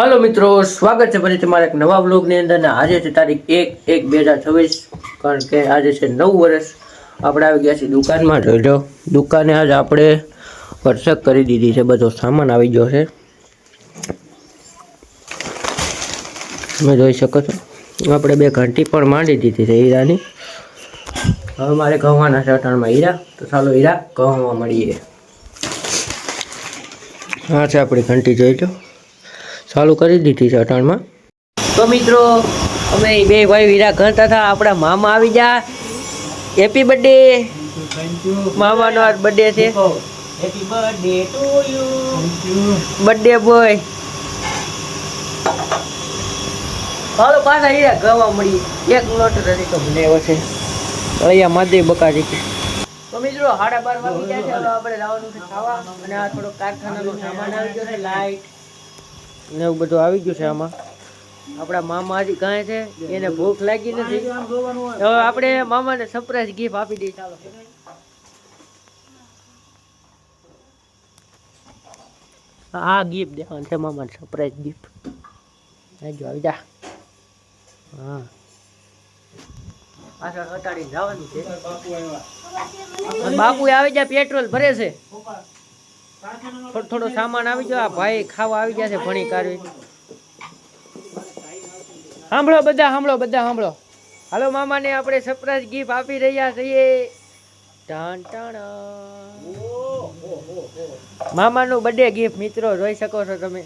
હાલો મિત્રો, સ્વાગત છે ફરી તમારા એક નવા બ્લોગની અંદર ને આજે છે તારીખ એક એક બે હજાર છવ્વીસ, કારણ કે આજે છે નવ વર્ષ. આપણે આવી ગયા છીએ દુકાનમાં. જોઈ લો, દુકાને આજે આપણે વરસાદ કરી દીધી છે, બધો સામાન આવી ગયો છે. તમે જોઈ શકો છો. આપણે બે ઘંટી પણ માંડી દીધી છે હીરાની. હવે મારે કહવાના છે અટાણમાં હીરા. તો ચાલો હીરા કહવા મળીએ. હા છે આપણી ઘંટી, જોઈ લો. ચાલુ કરી દીધી છે અટાણમાં. તો મિત્રો અમે બે ભાઈ વીરા ગણતા હતા આપણા મામા આવી જા હેપી બર્થડે મામાનો આજ બર્થડે છે. Happy birthday to you birthday boy હાલો પાછા હીરા ગવા મળી. એક લોટ રહી તો મને એવો છે. અહીંયા માદે બકાજી તો મિત્રો સાડા બાર વાગી ગયા છે આપણે લાવવાનું છે ખાવા. અને આ થોડો કારખાનાનો સામાન આવી ગયો છે લાઈટ. ને એવું બધું આવી ગયું છે આમાં. આપણા મામા હજી કાંઈ છે, એને ભૂખ લાગી નથી. હવે આપણે મામાને સરપ્રાઈઝ ગિફ્ટ આપી દઈએ, ચાલો. આ ગિફ્ટ દેવાનું છે મામાને સરપ્રાઈઝ ગિફ્ટ આવી જા. હા. પાછળ હટાડીને જવાનું છે. બાપુ આવી જાય પેટ્રોલ ભરે છે. થોડો થોડો સામાન આવી ગયો. આ ભાઈ ખાવા આવી ગયા છે ભણી કરવી. સાંભળો બધા સાંભળો બધા સાંભળો હાલો મામાને આપણે સરપ્રાઈઝ ગિફ્ટ આપી રહ્યા છીએ. મામા નું મામાનું બર્થડે ગિફ્ટ મિત્રો જોઈ શકો છો તમે.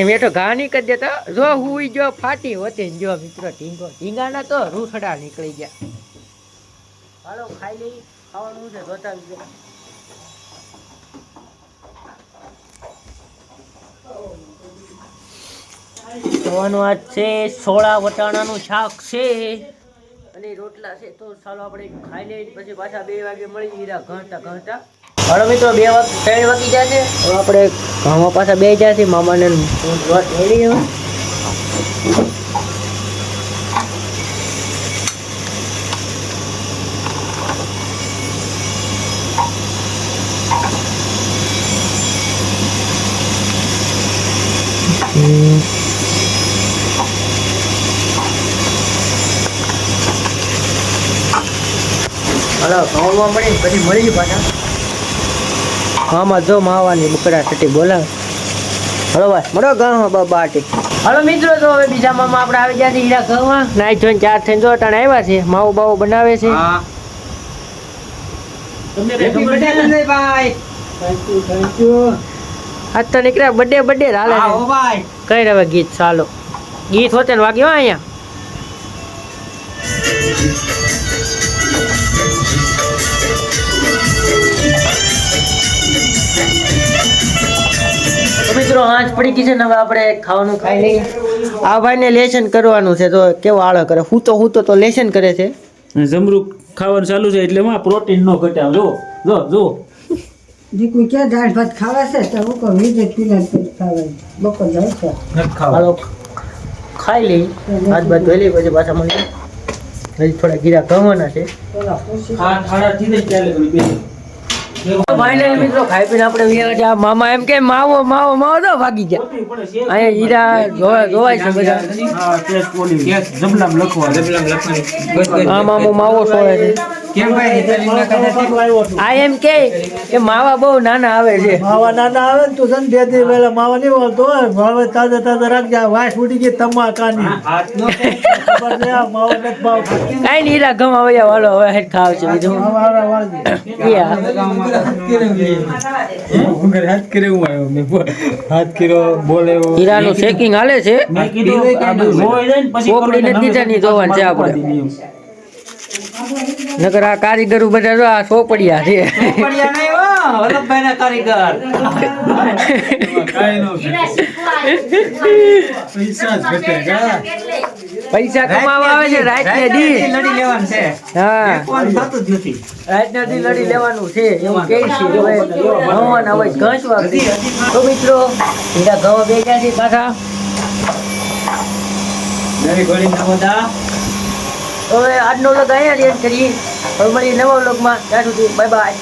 એમ એ તો ઘા નહીં કરી દેતા જો હુઈ જો ફાટી હોતી જો મિત્રો ઢીંગો. ઢીંગાના તો રૂસડા નીકળી ગયા. હાલો, ખાઈ લઈ ખાવાનું છે જોતા આવજો. ખાવાનું આજ છે, સોળા વટાણાનું શાક છે. અને રોટલા છે, તો ચાલો આપણે ખાઈ લઈએ પછી પાછા બે વાગે મળી ગયા ઘણતા ઘંટા હાલો મિત્રો, બે વાગ ત્રણ વાગી ગયા છે. આપણે મામા પાછા બે ગયા છે મામાને વાત હવે હમ. હાલો ઘઉંમાં મળી પછી મળી પાછા. આમાં જો માવાની બકડા સટી બોલાવે. હલો ભાઈ મળો ગામ બાટી હલો મિત્રો તો હવે બીજા મામા આપણે આવી ગયા છે હીરા ઘઉંમાં. નાઈ જોઈને ચાર થઈને જો અટાણે આવ્યા છે માવો બાવો બનાવે છે. આજ તો નીકળ્યા બર્થડે બર્થડે હાલે છે. કઈ હવે ગીત ચાલો. ગીત હોતે ને વાગ્યો અહીંયા. તો મિત્રો આંચ પડી ગઈ છે ને હવે આપણે ખાવાનું ખાઈ લઈએ. આ ભાઈને લેસન કરવાનું છે તો કેવો આળો કરે? હું તો હું તો લેશન લેસન કરે છે. જમરૂક ખાવાનું ચાલુ છે એટલે માં પ્રોટીન નો ઘટે આમ જો જો જો. દીકરી ક્યાં દાળ ભાત ખાવા છે? તો હું કહું વિજય પીલા ખાવા બપોર જાય છે. હાલો ખાઈ લઈ હાથ બાદ ધોઈ લઈ પછી પાછા મળીએ. હજી થોડા ગીરા ગવાના છે. પેલા ખાડા થી જ ચાલે બે ફાઇનલ મિત્રો ખાઈ પીને આપણે ગયા. મામા એમ કે માવો માવો માવો તો ભાગી ગયા. અહીંયા હીરા જોવા જોવાય છે બધા. હા ટેસ્ટ બોલી જબલામ લખવા જબલામ લખવાની. આ મામો માવો સોળે છે. કેમ ભાઈ આ એમ કે કે માવા બહુ નાના આવે છે. માવા નાના આવે ને તું છે ને બે દી પહેલા માવા નહીં બોલતો હોય. માવા તાજા તાજા રાખજે. વાસ ઉડી ગઈ તમાકાની. કઈ નહીં હીરા ગમા વયા હવે હેઠ ખાવ છે બીજું. હાથ કર્યો યા. હીરાનું શેકિંગ છે? મેં કીધું આ બધું જોઈ જાય ને પછી પોપડી નથી એટલે જોવાનું છે આપણે. નકર આ કારીગરો બધા જો આ સોપડિયા છે. પૈસા કમાવા આવે છે રાત ને દી. હા. રાત ને દી લડી લેવાનું છે એવું કે છે. હવે ભણવાના હોય ઘસવા તો મિત્રો હીરા ઘઉં બે ગયા છે પાછા. તો. હવે આજનો લોક અહીંયા જ એન્ડ કરીએ. હવે મળીએ નવા વ્લોગમાં ત્યાં સુધી બાય બાય